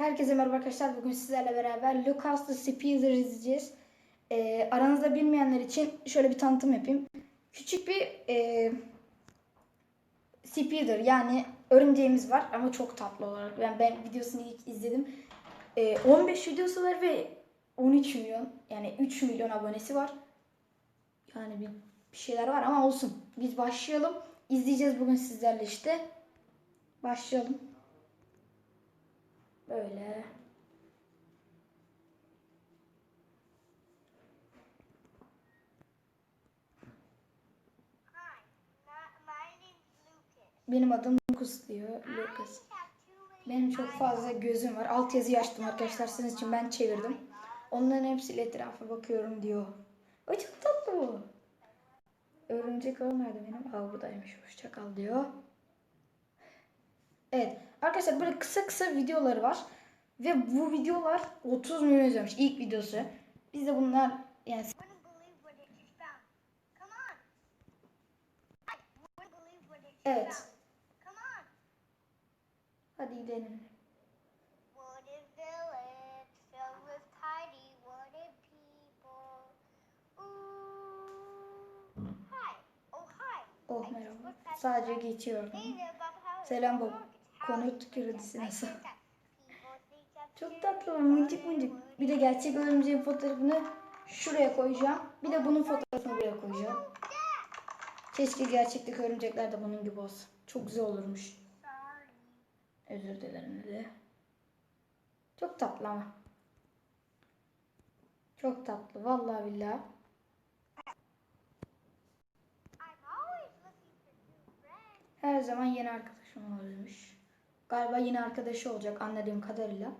Herkese merhaba arkadaşlar. Bugün sizlerle beraber Lucas the Speeder izleyeceğiz. Ee, aranızda bilmeyenler için şöyle bir tanıtım yapayım. Küçük bir e, Speeder yani örümceğimiz var ama çok tatlı olarak. Yani ben videosunu ilk izledim. Ee, 15 videosu var ve 13 milyon yani 3 milyon abonesi var. Yani bir, bir şeyler var ama olsun. Biz başlayalım. İzleyeceğiz bugün sizlerle işte. Başlayalım. Böyle. Benim adım Lucas diyor. Lucas. Benim çok fazla gözüm var. Alt yazıyı açtım arkadaşlar. Sizin için ben çevirdim. Onların hepsiyle etrafa bakıyorum diyor. O çok tatlı bu. Örümcek ağ nerede benim? Aa buradaymış. Hoşça kal diyor. Evet. Arkadaşlar böyle kısa kısa videoları var. Ve bu videolar 30 milyon izlemiş. İlk videosu. Biz de bunlar yani Evet. Hadi gidelim. Oh. Oh merhaba. Sadece. How Selam Bob. Konut kredisi nasıl? Çok tatlı mıncık mıncık. Bir de gerçek örümceğin fotoğrafını şuraya koyacağım. Bir de bunun fotoğrafını buraya koyacağım. Keşke gerçekteki örümcekler de bunun gibi olsa. Çok güzel olurmuş. Özür dilerim dedi. Çok tatlı ama. Çok tatlı. Vallahi billahi. Her zaman yeni arkadaşım oluyormuş. Galiba yeni arkadaşı olacak anladığım kadarıyla.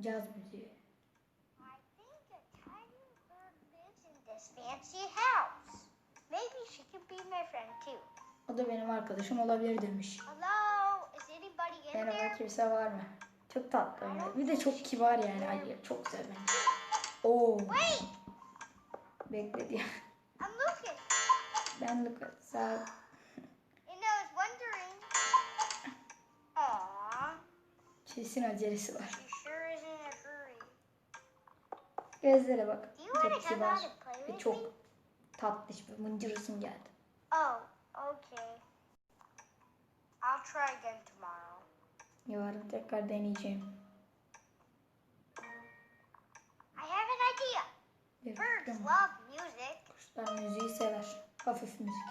Caz müziği. O da benim arkadaşım olabilir demiş. Merhaba kimse var mı? Çok tatlı. ama. Bir de çok kibar yani. Ay, çok güzel bence. Oo. Wait, Bekle Lucas. Ben Lucas. Sağ ol. And I was wondering. Aww, Kesin acelesi var. Gözlere bak. Çok kibar. Ve çok me? tatlış bir mıncırısın geldi. Oh, okay. I'll try again tomorrow. Yarın tekrar deneyeceğim. I have an idea. Bir Birds love music. Kuşlar müziği sever. Hafif müzik.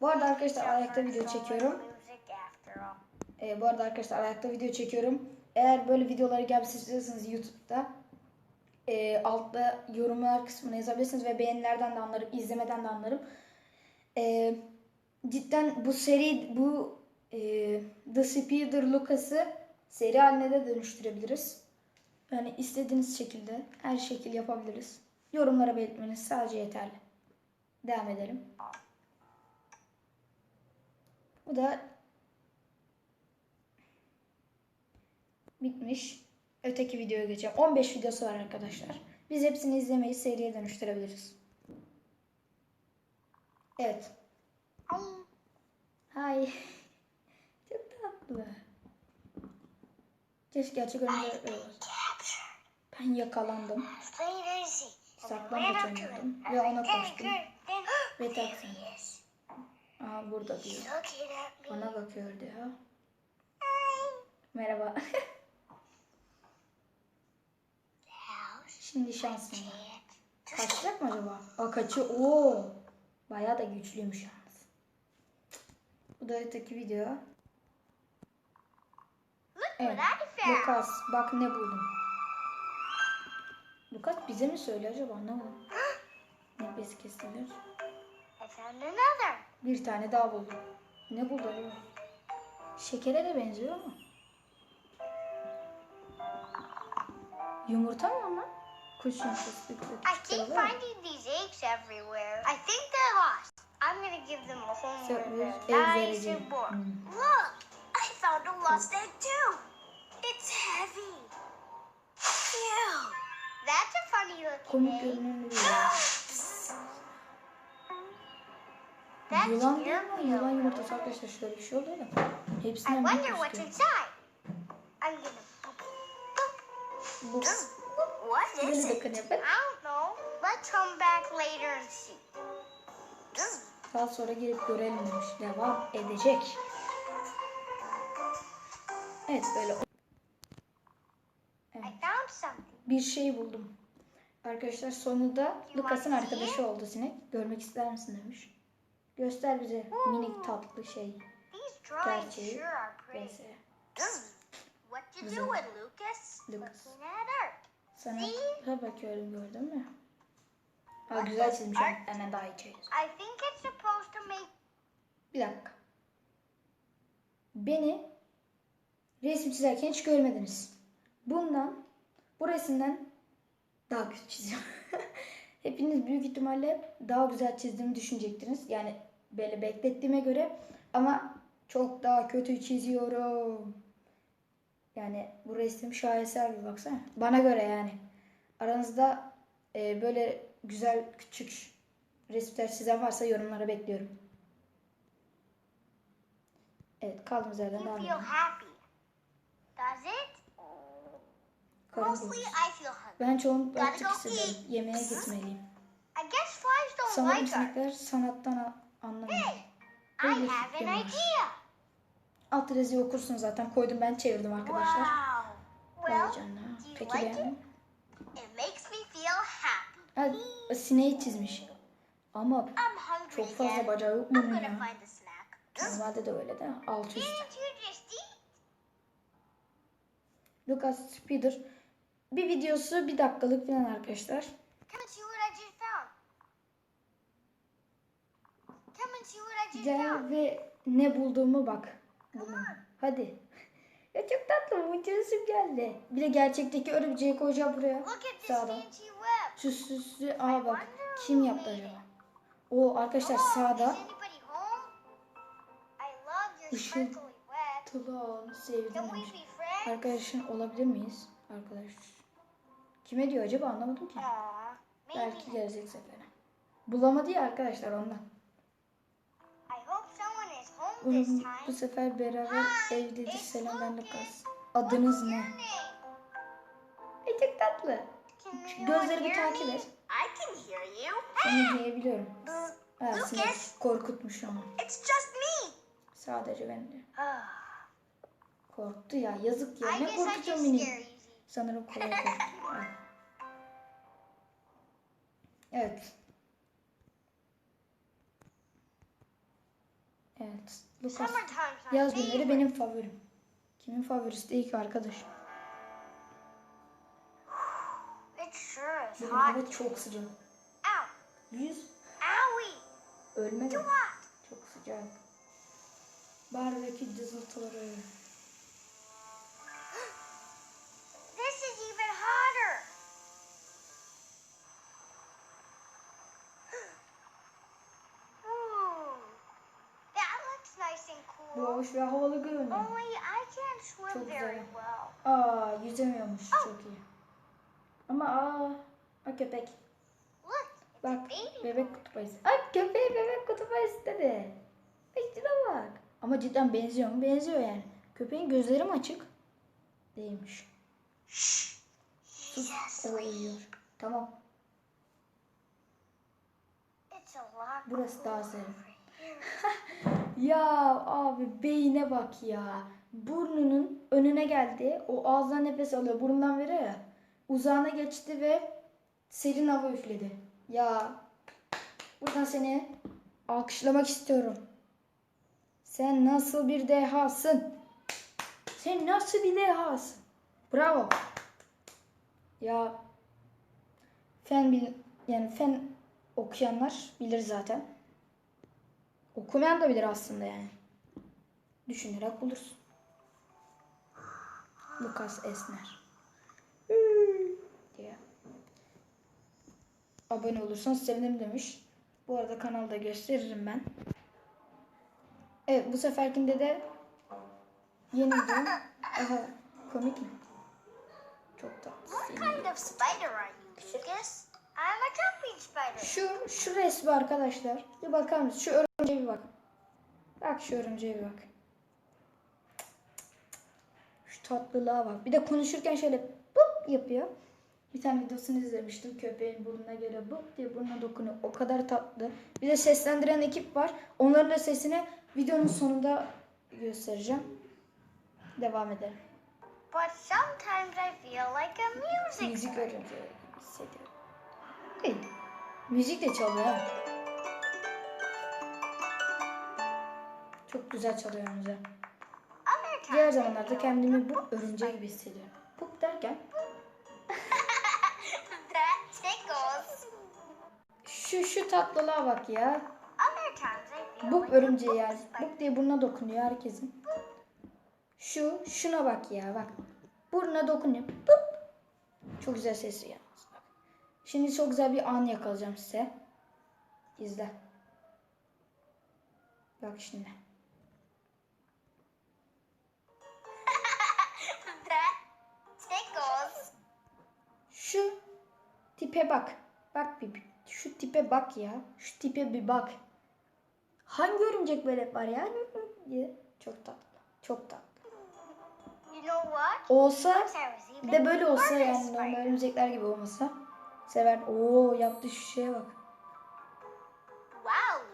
Bu arada arkadaşlar ayakta video çekiyorum. Ee, bu arada arkadaşlar ayakta video çekiyorum. Eğer böyle videoları gelmesi istiyorsanız YouTube'da e, altta yorumlar kısmına yazabilirsiniz ve beğenilerden de anlarım, izlemeden de anlarım. E, cidden bu seri, bu e, The Speeder Lucas'ı seri haline de dönüştürebiliriz. Yani istediğiniz şekilde her şekil yapabiliriz. Yorumlara belirtmeniz sadece yeterli. Devam edelim. Bu da bitmiş. Öteki videoya geçeceğim. 15 videosu var arkadaşlar. Biz hepsini izlemeyi seriye dönüştürebiliriz. Evet. Hay. Çok tatlı. Keşke gerçek olsa. Ben yakalandım. Saklambaç oynuyordum. Ve ona koştum. Ve taksın. Aa burada diyor. Bana bakıyor diyor. Merhaba. Şimdi şansım var. Kaçacak mı acaba? Aa kaçıyor. Oo. Bayağı da güçlüymüş yalnız. Bu da öteki video. Evet. Lukas bak ne buldum. Lukas bize mi söylüyor acaba anlamadım. Nefes kesilir. Another. Bir tane daha buldum. Ne buldu acaba? Şekere de benziyor ama. Yumurta mı ama? Kuş yumurtası. I keep finding these eggs everywhere. I think they're lost. I'm gonna give them a home where Sürpriz they're ev nice vereceğim. and warm. Hmm. Look, I found a lost egg too. It's heavy. Ew. That's a funny looking egg. That's Yılan mi? Yılan yumurtası arkadaşlar şöyle bir şey oluyor da. I Hepsinden wonder büyük what's inside. I'm gonna. Bu What Böyle is it? I don't know. Let's come back later and see. Daha sonra gelip görelim demiş. Devam edecek. Evet böyle I something. bir şey buldum. Arkadaşlar sonunda Lucas'ın arkadaşı oldu sinek. Görmek ister misin demiş. Göster bize minik tatlı şey. Gerçeği. Neyse. Güzel. Lucas? Earth. Sanata bakıyorum gördün mü? Ha güzel çizmiş. Anne daha iyi çiziyor. I think it's supposed to make. Bir dakika. Beni resim çizerken hiç görmediniz. Bundan, bu resimden daha kötü çiziyorum. Hepiniz büyük ihtimalle daha güzel çizdiğimi düşünecektiniz. Yani böyle beklettiğime göre ama çok daha kötü çiziyorum. Yani bu resim şaheser bir baksana. Bana göre yani. Aranızda e, böyle güzel küçük resimler çizen varsa yorumlara bekliyorum. Evet kaldığımız yerden devam edelim. Ben çoğunlukla hissediyorum. eat. Yemeğe gitmeliyim. Sanırım sinekler sanattan a- anlamıyor. I Böyle have an idea. Alt reziyi okursun zaten. Koydum ben çevirdim arkadaşlar. Wow. Vay canına. Peki like beğendin mi? it makes me feel happy. Ha, sineği çizmiş. Ama çok fazla bacağı yok gonna ya. Normalde de öyle de. Alt üst. Lucas Spider. Bir videosu bir dakikalık falan arkadaşlar. Come and see what I just found. I just Gel ve ne bulduğumu bak. Buldum. Hadi. Ya çok tatlı bu resim geldi. Bir de gerçekteki örümceği koyacağım buraya. Sağda. web. Süslüsü. Aa bak. Kim yaptı acaba? O arkadaşlar Oh, sağda. Işıl. be friends? Arkadaşın olabilir miyiz? Arkadaş. Kime diyor acaba anlamadım ki. Belki gelecek sefere. Bulamadı ya arkadaşlar ondan. Bu sefer beraber evdedir. Selam ben. Lucas. Adınız ne? Ay çok tatlı. Gözleri bir takip et. Seni diyebiliyorum. Ha, sinek korkutmuş ama. It's just me. Sadece ben de. Ah, Korktu ya yazık ya. Ne guess I korkutuyor just mini? scare easy. Sanırım kolay korkuyor. Evet. Evet. Lucas. Yaz günleri favorite. benim favorim. Kimin favorisi değil ki arkadaş. It sure is Bugün hava çok sıcak. Ow. Yüz Owie. ölmedi. Too hot. Çok sıcak. Barbekü cızıltıları. Hoş ve havalı görünüyor. Only I can't swim Çok very güzel. well. Aa yüzemiyormuş çok iyi. Ama aa, aa köpek. Bak bebek kutup ayısı. Ay köpeğe bebek kutup ayısı dedi. Şuna bak. Ama cidden benziyor mu? Benziyor yani. Köpeğin gözleri mi açık? Değilmiş. Sus. O uyuyor. Tamam. It's a lot. Burası daha serin. ya abi beyine bak ya. Burnunun önüne geldi. O ağızdan nefes alıyor. Burundan veriyor ya. Uzağına geçti ve serin hava üfledi. Ya buradan seni alkışlamak istiyorum. Sen nasıl bir dehasın? Sen nasıl bir dehasın? Bravo. Ya fen bil yani fen okuyanlar bilir zaten. Okumayan da bilir aslında yani. Düşünerek bulursun. Lucas Esner. Diye. Abone olursanız sevinirim demiş. Bu arada kanalda gösteririm ben. Evet bu seferkinde de yeni video. Aha komik mi? Çok tatlı. What kind of spider are you, Lucas? I'm a jumping spider. Şu şu resmi arkadaşlar. Bir bakar mısınız? Şu örümceğe bir bak. Bak şu örümceğe bir bak. Şu tatlılığa bak. Bir de konuşurken şöyle bıp yapıyor. Bir tane videosunu izlemiştim. Köpeğin burnuna göre bıp diye burnuna dokunuyor. O kadar tatlı. Bir de seslendiren ekip var. Onların da sesini videonun sonunda göstereceğim. Devam edelim. But sometimes I feel like a music Müzik örümceği hissediyorum. Hey, müzik de çalıyor Çok güzel çalıyor önce. Diğer zamanlarda kendimi bu örümceği gibi hissediyorum. Pup derken şu şu tatlılığa bak ya. Buk örümceği yani. Buk diye burnuna dokunuyor herkesin. Şu şuna bak ya bak. Burnuna dokunuyor. Pup. Çok güzel sesi ya. Şimdi çok güzel bir an yakalayacağım size. İzle. Bak şimdi. Tipe bak. Bak bir, şu tipe bak ya. Şu tipe bir bak. Hangi örümcek böyle yapar ya? Çok tatlı. Çok tatlı. Olsa bir de böyle olsa yani normal örümcekler gibi olmasa. Sever. Oo yaptığı şu şeye bak.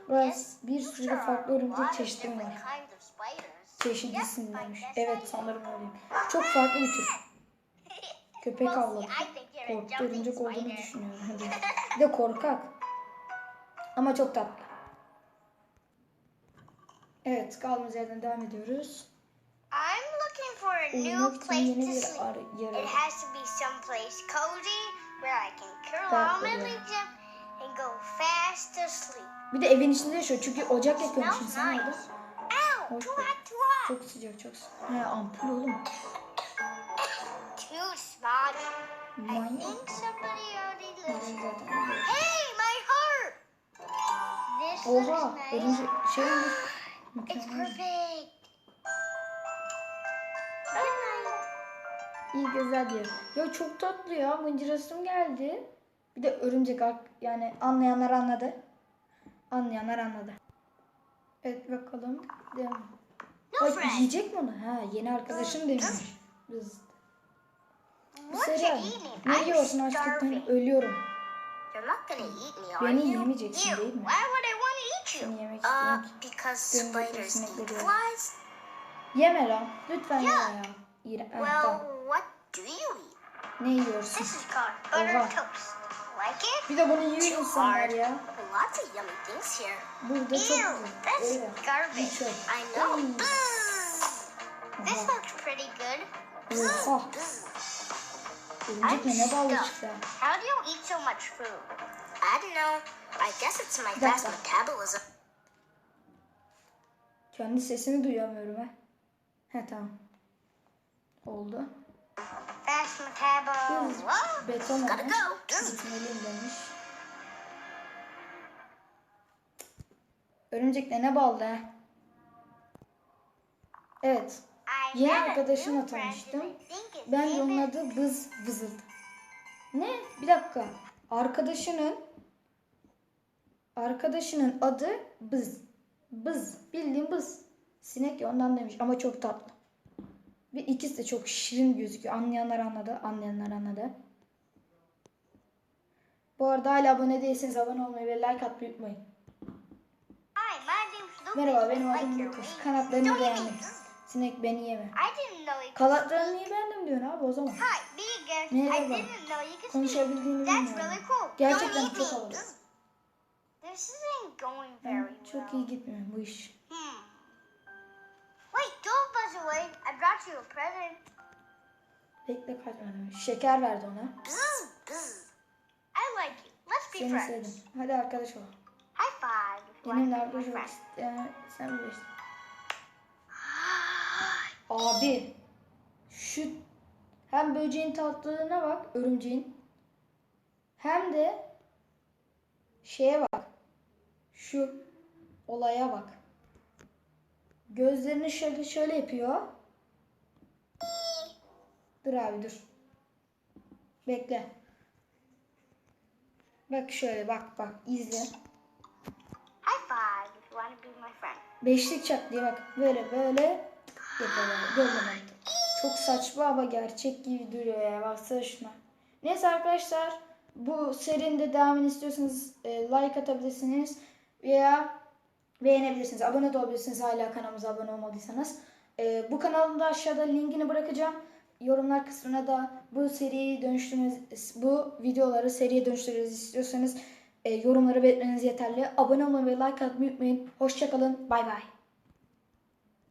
Burası bir sürü farklı örümcek çeşidi var. Çeşidisin demiş. Evet sanırım öyleyim. Çok farklı bir tür. Köpek avladı. Korktu örümcek olduğunu düşünüyorum. Hadi. Bir de korkak. Ama çok tatlı. Evet kaldığımız yerden devam ediyoruz. I'm looking for a new place to sleep. It has to be someplace cozy where I can curl all my legs up and go fast to sleep. Bir de evin içinde yaşıyor çünkü ocak yakıyormuş insan orada. Hoş. Çok sıcak çok sıcak. He ampul oğlum. Too smog. Manyak. Hey, my heart! This Oha nice. şey olmuş. It's perfect. İyi güzel diyor. Ya çok tatlı ya mıncırasım geldi. Bir de örümcek yani anlayanlar anladı. Anlayanlar anladı. Evet bakalım. Devam. No Ay, yiyecek mi onu? Ha yeni arkadaşım demiş. Biz. Eating? ne I'm yiyorsun açlıktan ölüyorum. Beni yemeyeceksin değil mi? Seni yemek Uh, istiyorum Benim de değil. flies. Yeme lan. Lütfen yeme ya. İğren- ha, Well, tamam. what do you eat? Ne yiyorsun? This is called butter Oha. toast. Like it? Bir de bunu yiyor insanlar ya. Lots of yummy things here. Burada çok güzel. that's Öyle. çöp. I know. Mm. Buzz. This Oha. Örümcek ne çıktı. How do you eat so much food? I don't know. I guess it's my fast metabolism. Kendi sesimi duyamıyorum ha. He tamam. Oldu. Fast metabolism. Beton Gotta olmuş. Gitmeliyim demiş. Örümcek ne ballı ha. Evet. Yeni arkadaşımla tanıştım. I think his Ben de name onun adı Bız Vızıldı. Ne? Bir dakika. Arkadaşının arkadaşının adı Bız. Bız. Bildiğin bız. Sinek ya ondan demiş ama çok tatlı. Ve ikisi de çok şirin gözüküyor. Anlayanlar anladı. Anlayanlar anladı. Bu arada hala abone değilseniz abone olmayı ve like atmayı unutmayın. Merhaba benim adım Lucas. Kanatlarını beğendim. Sinek beni yeme. Kanatlarını niye beğendim diyorsun abi o zaman. Merhaba. Konuşabildiğini bilmiyorum. really cool. Gerçekten çok havalı. Çok iyi gitmiyor bu iş. Hmm. Wait, don't buzz away. I brought you a present. Bekle kaçmadım. Şeker verdi ona. Buzz, buzz. I like you. Let's be Seni friends. sevdim. Hadi arkadaş ol. High five. Benimle arkadaş friend. isteyen sen bilirsin. Abi şu hem böceğin tatlılığına bak örümceğin. Hem de şeye bak şu olaya bak. Gözlerini şöyle şöyle yapıyor. Dur abi dur. Bekle. Bak şöyle bak bak izle. High five. if want to be my friend? Beşlik çak diye bak böyle böyle mü? Çok saçma ama gerçek gibi duruyor ya. Baksana şuna. Neyse arkadaşlar bu serinin de devamını istiyorsanız e, like atabilirsiniz veya beğenebilirsiniz. Abone de olabilirsiniz hala kanalımıza abone olmadıysanız. E, bu kanalın da aşağıda linkini bırakacağım. Yorumlar kısmına da bu seriyi dönüştürmeniz, bu videoları seriye dönüştürmenizi istiyorsanız e, yorumları belirtmeniz yeterli. Abone olmayı ve like atmayı unutmayın. Hoşçakalın. Bay bay.